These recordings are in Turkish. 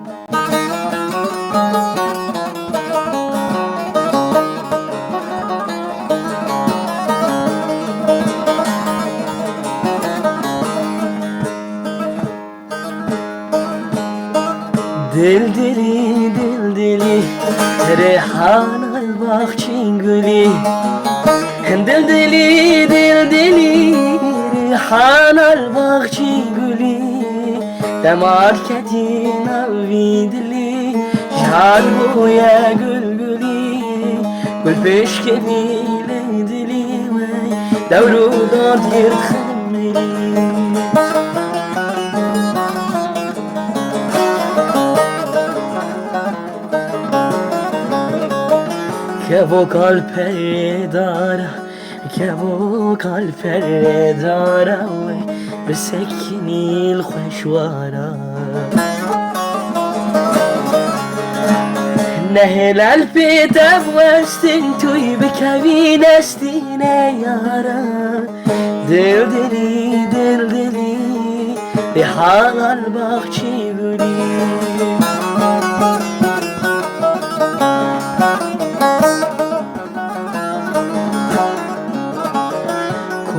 Dil dili dil dili Rehan al bahçin gülü. Dil dili dil dili Rehan al bahçin gülü Demar kedin avidli Şan boya gül gülü Gül peşke bile dili Devru dört yırtılmeli که و قلب داره که و قلب داره به سکنی الخشوارا نهل البيت وستن توي بكابين استينا يارا دل دلي دل دلي بحال البخشي قولي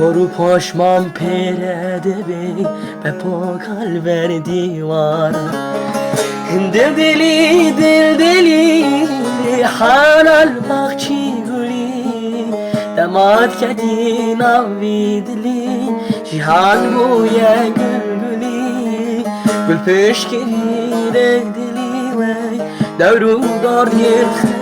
Koru poşman perede bey Be pokal ver divara Dil deli dil deli Halal bahçi gülü. Damat kedin avidli Cihan buya gül gülü Gül peşkeri dili Devru dar yer